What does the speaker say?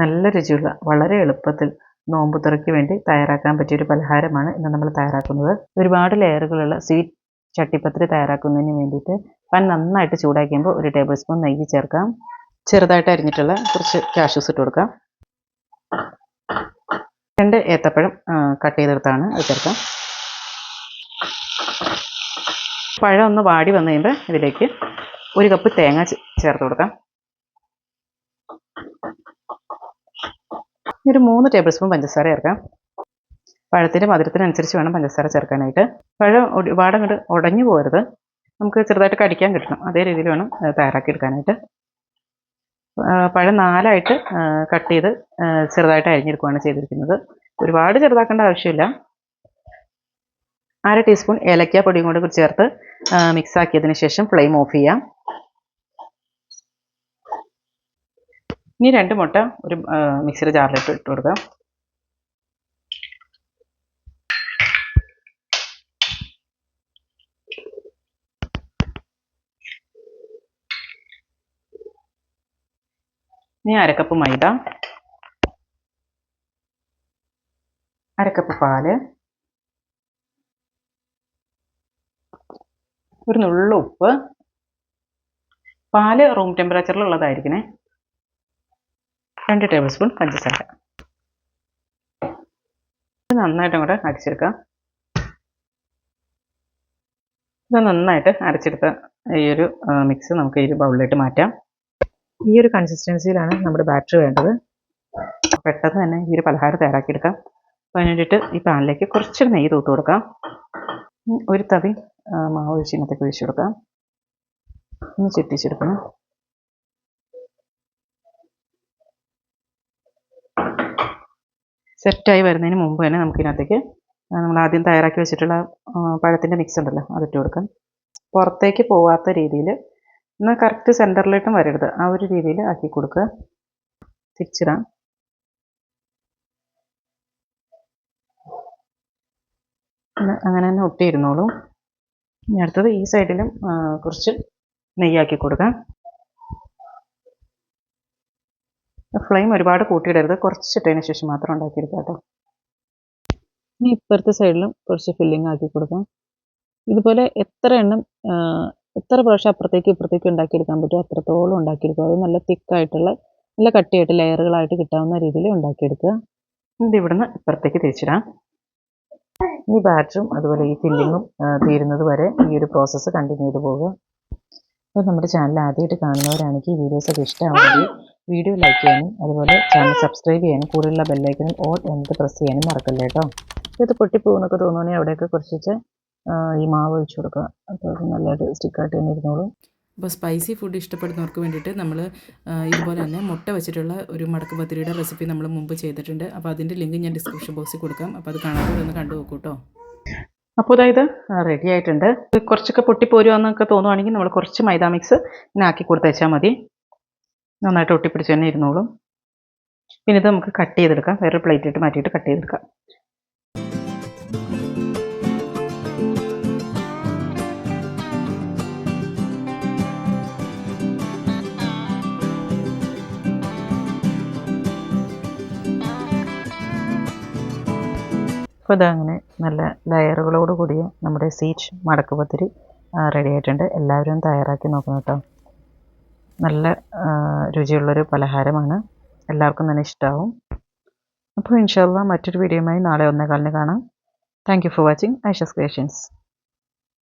നല്ല രുചിയുള്ള വളരെ എളുപ്പത്തിൽ നോമ്പ് തുറയ്ക്ക് വേണ്ടി തയ്യാറാക്കാൻ പറ്റിയ ഒരു പലഹാരമാണ് ഇന്ന് നമ്മൾ തയ്യാറാക്കുന്നത്. ഒരുപാട് ലെയറുകളുള്ള സ്വീറ്റ് ചട്ടിപ്പത്തിരി തയ്യാറാക്കുന്നതിന് വേണ്ടിയിട്ട് പാൻ നന്നായിട്ട് ചൂടാക്കിയുമ്പോൾ ഒരു ടേബിൾ സ്പൂൺ നെയ്യ് ചേർക്കാം. ചെറുതായിട്ട് അരിഞ്ഞിട്ടുള്ള കുറച്ച് കാഷ്യൂസ് ഇട്ട് കൊടുക്കാം. രണ്ട് ഏത്തപ്പഴം കട്ട് ചെയ്തെടുത്താണ് അത് ചേർക്കാം. പഴം ഒന്ന് വാടി വന്നു കഴിയുമ്പോൾ ഇതിലേക്ക് ഒരു കപ്പ് തേങ്ങ ചേർത്ത് കൊടുക്കാം. ഒരു മൂന്ന് ടേബിൾ സ്പൂൺ പഞ്ചസാര ചേർക്കാം. പഴത്തിന്റെ മധുരത്തിനനുസരിച്ച് വേണം പഞ്ചസാര ചേർക്കാനായിട്ട്. പഴം ഒരുപാട് അങ്ങോട്ട് ഉടഞ്ഞു പോകരുത്. നമുക്ക് ചെറുതായിട്ട് കടിക്കാൻ കിട്ടണം. അതേ രീതിയിൽ വേണം തയ്യാറാക്കി എടുക്കാനായിട്ട് പഴം നാലായിട്ട് കട്ട് ചെയ്ത് ചെറുതായിട്ട് അരിഞ്ഞെടുക്കുകയാണ് ചെയ്തിരിക്കുന്നത്. ഒരുപാട് ചെറുതാക്കേണ്ട ആവശ്യമില്ല. അര ടീസ്പൂൺ ഏലക്കാ പൊടിയും കൂടി ചേർത്ത് മിക്സാക്കിയതിന് ശേഷം ഫ്ലെയിം ഓഫ് ചെയ്യാം. ഇനി രണ്ട് മുട്ട ഒരു മിക്സിയുടെ ജാറിലിട്ട് ഇട്ട് കൊടുക്കാം. ഇനി അരക്കപ്പ് മൈദ. അരക്കപ്പ് പാൽ. ഒരു നുള്ള ഉപ്പ്. പാൽ റൂം ടെമ്പറേച്ചറിലുള്ളതായിരിക്കണേ രണ്ട് ടേബിൾ സ്പൂൺ പഞ്ചസാര. നന്നായിട്ട് കൂടെ അരച്ചെടുക്കാം ഇത് നന്നായിട്ട് അരച്ചെടുത്ത ഈ ഒരു മിക്സ് നമുക്ക് ഈ ഒരു ബൗളിലേക്ക് മാറ്റാം. ഈ ഒരു കൺസിസ്റ്റൻസിയിലാണ് നമ്മുടെ ബാറ്ററി വേണ്ടത്. പെട്ടെന്ന് തന്നെ ഈ ഒരു പലഹാരം തയ്യാറാക്കിയെടുക്കാം. അപ്പോൾ അതിന് വേണ്ടിയിട്ട് ഈ പാനിലേക്ക് കുറച്ച് നെയ്യ് തൂത്ത് കൊടുക്കാം. ഒരു തവി മാവ് ഒഴിച്ച് ഇങ്ങനത്തേക്ക് ഒഴിച്ച് കൊടുക്കാം. ഒന്ന് ചുറ്റിച്ചെടുക്കണം. സെറ്റായി വരുന്നതിന് മുമ്പ് തന്നെ നമുക്കിതിനകത്തേക്ക് നമ്മൾ ആദ്യം തയ്യാറാക്കി വെച്ചിട്ടുള്ള പഴത്തിന്റെ മിക്സ് ഉണ്ടല്ലോ അതിട്ട് കൊടുക്കാം. പുറത്തേക്ക് പോവാത്ത രീതിയിൽ എന്നാൽ കറക്റ്റ് സെന്ററിലോട്ടും വരരുത്. ആ ഒരു രീതിയിൽ ആക്കി കൊടുക്കുക. തിരിച്ചിടാം. അങ്ങനെ തന്നെ ഒട്ടിയിരുന്നോളൂ. ഇനി അടുത്തത് ഈ സൈഡിലും കുറച്ച് നെയ്യാക്കി കൊടുക്കാം. ഫ്ലെയിം ഒരുപാട് കൂട്ടിയിടരുത്. കുറച്ചിട്ടതിന് ശേഷം മാത്രം ഉണ്ടാക്കിയെടുക്കുക കേട്ടോ. ഇനി ഇപ്പുറത്തെ സൈഡിലും കുറച്ച് ഫില്ലിംഗ് ആക്കി കൊടുക്കാം. ഇതുപോലെ എത്ര എണ്ണം എത്ര പ്രാവശ്യം അപ്പുറത്തേക്ക് ഇപ്പുറത്തേക്ക് ഉണ്ടാക്കിയെടുക്കാൻ പറ്റുമോ അത്രത്തോളം ഉണ്ടാക്കിയെടുക്കുക. അത് നല്ല തിക്കായിട്ടുള്ള നല്ല കട്ടിയായിട്ട് ലെയറുകളായിട്ട് കിട്ടാവുന്ന രീതിയിൽ ഉണ്ടാക്കിയെടുക്കുക. ഇത് ഇവിടുന്ന് ഇപ്പുറത്തേക്ക് തിരിച്ചിടാം. ഈ ബാറ്ററും അതുപോലെ ഈ ഫില്ലിങ്ങും തീരുന്നത് വരെ ഈ ഒരു പ്രോസസ്സ് കണ്ടിന്യൂ ചെയ്ത് പോവുക. അപ്പോൾ നമ്മുടെ ചാനൽ ആദ്യമായിട്ട് കാണുന്നവരാണെങ്കിൽ ഈ വീഡിയോസൊക്കെ ഇഷ്ടമാണെങ്കിൽ വീഡിയോ ലൈക്ക് ചെയ്യാനും അതുപോലെ ചാനൽ സബ്സ്ക്രൈബ് ചെയ്യാനും കൂടെയുള്ള ബെല്ലൈക്കനും ഓൾ എന്ത് പ്രസ് ചെയ്യാനും മറക്കല്ല കേട്ടോ. ഇത് പൊട്ടിപ്പോകുന്നൊക്കെ തോന്നുകയാണെങ്കിൽ അവിടെയൊക്കെ കുറച്ച് ഈ മാവ് ഒഴിച്ചു കൊടുക്കുക. അപ്പോൾ നല്ലതായിട്ട് സ്റ്റിക്കായിട്ട് തന്നെ ഇരുന്നോളും. അപ്പോൾ സ്പൈസി ഫുഡ് ഇഷ്ടപ്പെടുന്നവർക്ക് വേണ്ടിയിട്ട് നമ്മൾ ഇതുപോലെ തന്നെ മുട്ട വെച്ചിട്ടുള്ള ഒരു മടക്ക് പത്തിരിയുടെ റെസിപ്പി നമ്മൾ മുമ്പ് ചെയ്തിട്ടുണ്ട്. അപ്പോൾ അതിന്റെ ലിങ്ക് ഞാൻ ഡിസ്ക്രിപ്ഷൻ ബോക്സിൽ കൊടുക്കാം. അപ്പോൾ അത് കാണാതെ ഒന്ന് കണ്ടു നോക്കൂ കേട്ടോ. അപ്പോൾ അതായത് റെഡി ആയിട്ടുണ്ട്. കുറച്ചൊക്കെ പൊട്ടിപ്പോരുവാന്നൊക്കെ തോന്നുവാണെങ്കിൽ നമ്മൾ കുറച്ച് മൈദാ മിക്സ് ഇങ്ങനെ ആക്കി കൊടുത്തേച്ചാൽ മതി. നന്നായിട്ട് ഒട്ടിപ്പിടിച്ച് തന്നെ ഇരുന്നോളും. പിന്നെ ഇത് നമുക്ക് കട്ട് ചെയ്തെടുക്കാം. വേറെ പ്ലേറ്റിട്ട് മാറ്റിയിട്ട് കട്ട് ചെയ്തെടുക്കാം. അപ്പോൾ ഇതങ്ങനെ നല്ല ലെയറുകളോട് കൂടിയ നമ്മുടെ സീറ്റ് മടക്കുപത്തിരി റെഡി ആയിട്ടുണ്ട്. എല്ലാവരും തയ്യാറാക്കി നോക്കണം കേട്ടോ. നല്ല രുചിയുള്ളൊരു പലഹാരമാണ്. എല്ലാവർക്കും തന്നെ ഇഷ്ടമാവും അപ്പോൾ ഇൻഷാല്ല മറ്റൊരു വീഡിയോയുമായി നാളെ ഒന്നേകാലിന് കാണാം. Thank you for watching Aisha's creations